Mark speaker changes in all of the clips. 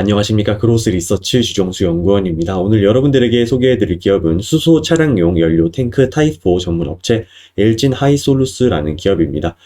Speaker 1: 안녕하십니까. 크로스 리서치 주정수 연구원입니다. 오늘 여러분들에게 소개해드릴 기업은 수소 차량용 연료 탱크 타입4 전문 업체 엘진 하이솔루스라는 기업입니다.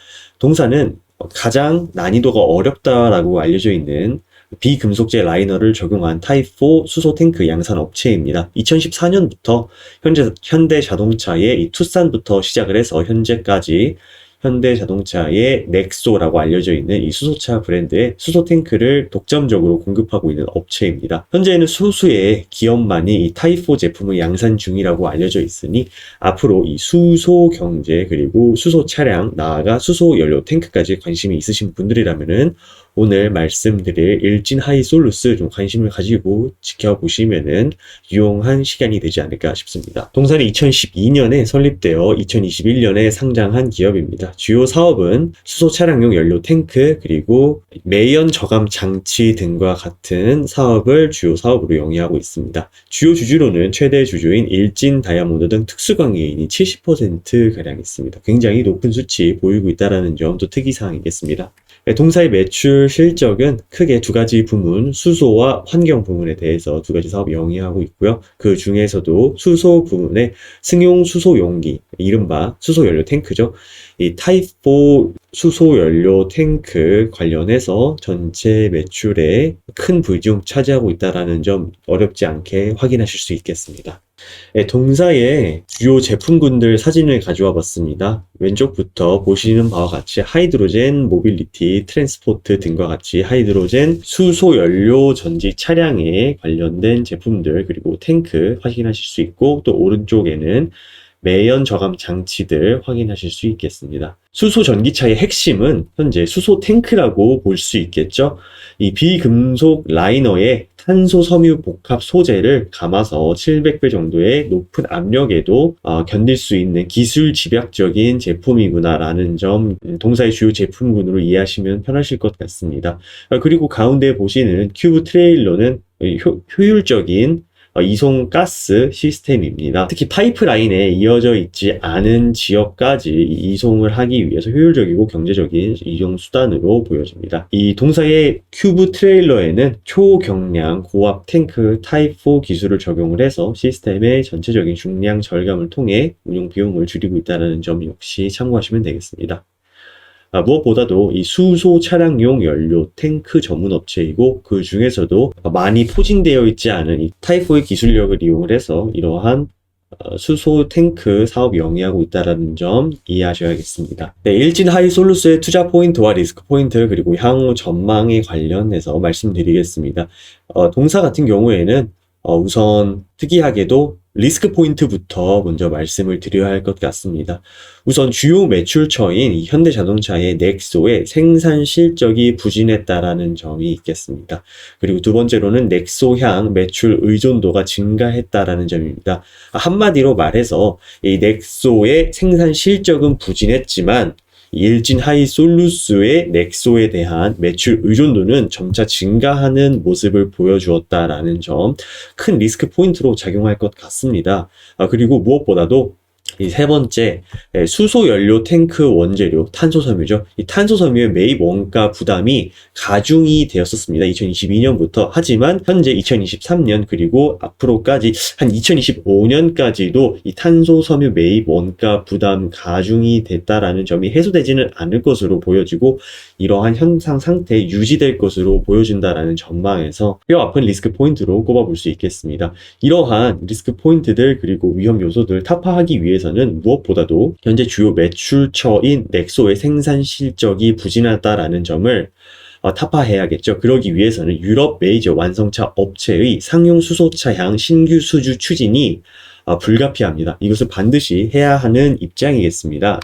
Speaker 1: 동사는 가장 난이도가 어렵다라고 알려져 있는 비금속재 라이너를 적용한 타입4 수소 탱크 양산 업체입니다. 2014년부터 현재 현대 자동차의 이 투싼부터 시작을 해서 현재까지 현대 자동차의 넥소라고 알려져 있는 이 수소차 브랜드의 수소 탱크를 독점적으로 공급하고 있는 업체입니다. 현재는 수소의 기업만이 이 타입4 제품을 양산 중이라고 알려져 있으니 앞으로 이 수소 경제 그리고 수소 차량 나아가 수소 연료 탱크까지 관심이 있으신 분들이라면은 오늘 말씀드릴 일진 하이솔루스 좀 관심을 가지고 지켜보시면은 유용한 시간이 되지 않을까 싶습니다. 동산이 2012년에 설립되어 2021년에 상장한 기업입니다. 주요 사업은 수소 차량용 연료 탱크 그리고 매연 저감 장치 등과 같은 사업을 주요 사업으로 영위하고 있습니다. 주요 주주로는 최대 주주인 일진 다이아몬드 등 특수 관계인이 70%가량 있습니다. 굉장히 높은 수치 보이고 있다는 점도 특이사항이겠습니다. 네, 동사의 매출 실적은 크게 두 가지 부문, 수소와 환경 부문에 대해서 두 가지 사업 영위하고 있고요. 그 중에서도 수소 부문의 승용 수소 용기, 이른바 수소 연료 탱크죠. 이 타입 4 수소 연료 탱크 관련해서 전체 매출의 큰 비중 차지하고 있다는 점 어렵지 않게 확인하실 수 있겠습니다. 네, 동사의 주요 제품군들 사진을 가져와 봤습니다. 왼쪽부터 보시는 바와 같이 하이드로젠 모빌리티, 트랜스포트 등과 같이 하이드로젠 수소 연료 전지 차량에 관련된 제품들 그리고 탱크 확인하실 수 있고 또 오른쪽에는 매연 저감 장치들 확인하실 수 있겠습니다. 수소 전기차의 핵심은 현재 수소 탱크라고 볼 수 있겠죠. 이 비금속 라이너에 탄소 섬유 복합 소재를 감아서 700배 정도의 높은 압력에도 어, 견딜 수 있는 기술 집약적인 제품이구나라는 점 음, 동사의 주요 제품군으로 이해하시면 편하실 것 같습니다. 어, 그리고 가운데 보시는 큐브 트레일러는 효, 효율적인 어, 이송 가스 시스템입니다. 특히 파이프라인에 이어져 있지 않은 지역까지 이송을 하기 위해서 효율적이고 경제적인 이용 수단으로 보여집니다. 이 동사의 큐브 트레일러에는 초경량 고압 탱크 타입 4 기술을 적용을 해서 시스템의 전체적인 중량 절감을 통해 운용 비용을 줄이고 있다는 점 역시 참고하시면 되겠습니다. 아, 무엇보다도 이 수소 차량용 연료 탱크 전문 업체이고 그 중에서도 많이 포진되어 있지 않은 이 타이포의 기술력을 이용을 해서 이러한 어, 수소 탱크 사업 영위하고 있다는 점 이해하셔야겠습니다. 네, 일진 하이 솔루스의 투자 포인트와 리스크 포인트 그리고 향후 전망에 관련해서 말씀드리겠습니다. 어, 동사 같은 경우에는 어, 우선 특이하게도 리스크 포인트부터 먼저 말씀을 드려야 할 것 같습니다. 우선 주요 매출처인 현대자동차의 넥소의 생산 실적이 부진했다라는 점이 있겠습니다. 그리고 두 번째로는 넥소향 매출 의존도가 증가했다라는 점입니다. 한마디로 말해서 이 넥소의 생산 실적은 부진했지만 일진 하이 솔루스의 넥소에 대한 매출 의존도는 점차 증가하는 모습을 보여주었다라는 점 큰 리스크 포인트로 작용할 것 같습니다. 아, 그리고 무엇보다도 이 세 번째, 예, 수소 연료 탱크 원재료 탄소 섬유죠. 이 탄소 섬유의 매입 원가 부담이 가중이 되었었습니다. 2022년부터. 하지만 현재 2023년 그리고 앞으로까지 한 2025년까지도 이 탄소 섬유 매입 원가 부담 가중이 됐다라는 점이 해소되지는 않을 것으로 보여지고 이러한 현상 상태 유지될 것으로 보여진다라는 전망에서 뼈 아픈 리스크 포인트로 꼽아볼 수 있겠습니다. 이러한 리스크 포인트들 그리고 위험 요소들 타파하기 위해서 대해서는 무엇보다도 현재 주요 매출처인 넥소의 생산 실적이 부진하다라는 점을 어, 타파해야겠죠. 그러기 위해서는 유럽 메이저 완성차 업체의 상용 수소차향 신규 수주 추진이 어, 불가피합니다. 이것을 반드시 해야 하는 입장이겠습니다.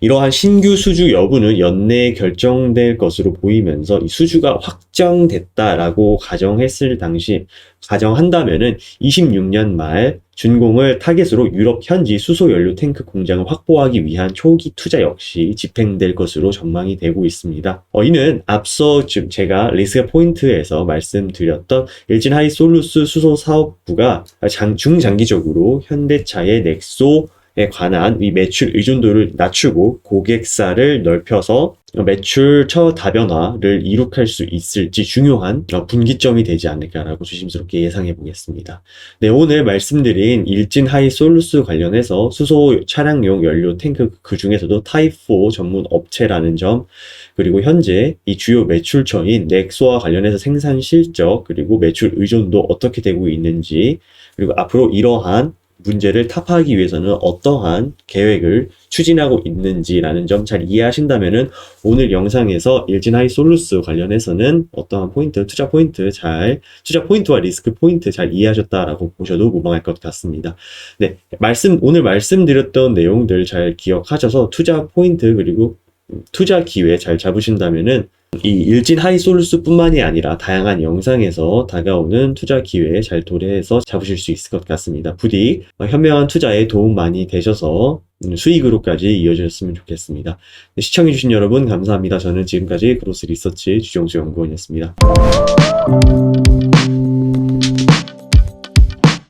Speaker 1: 이러한 신규 수주 여부는 연내에 결정될 것으로 보이면서 이 수주가 확정됐다라고 가정했을 당시 가정한다면은 26년 말 준공을 타겟으로 유럽 현지 수소 연료 탱크 공장을 확보하기 위한 초기 투자 역시 집행될 것으로 전망이 되고 있습니다. 어, 이는 앞서 좀 제가 리스크 포인트에서 말씀드렸던 일진 하이 솔루스 수소 사업부가 장, 중장기적으로 현대차의 넥소 에 관한 이 매출 의존도를 낮추고 고객사를 넓혀서 매출 처 다변화를 이룩할 수 있을지 중요한 어, 분기점이 되지 않을까라고 조심스럽게 예상해 보겠습니다. 네, 오늘 말씀드린 일진 하이 솔루스 관련해서 수소 차량용 연료 탱크 그 중에서도 타입4 전문 업체라는 점, 그리고 현재 이 주요 매출처인 넥소와 관련해서 생산 실적, 그리고 매출 의존도 어떻게 되고 있는지, 그리고 앞으로 이러한 문제를 타파하기 위해서는 어떠한 계획을 추진하고 있는지라는 점 잘 이해하신다면은 오늘 영상에서 일진 하이 솔루스 관련해서는 어떠한 포인트, 투자 포인트 잘, 투자 포인트와 리스크 포인트 잘 이해하셨다라고 보셔도 무방할 것 같습니다. 네, 말씀, 오늘 말씀드렸던 내용들 잘 기억하셔서 투자 포인트 그리고 투자 기회 잘 잡으신다면은 이 일진 하이 솔루스 뿐만이 아니라 다양한 영상에서 다가오는 투자 기회에 잘 도래해서 잡으실 수 있을 것 같습니다. 부디 현명한 투자에 도움 많이 되셔서 음, 수익으로까지 이어졌으면 좋겠습니다. 네, 시청해주신 여러분 감사합니다. 저는 지금까지 그로스 리서치 주정수 연구원이었습니다.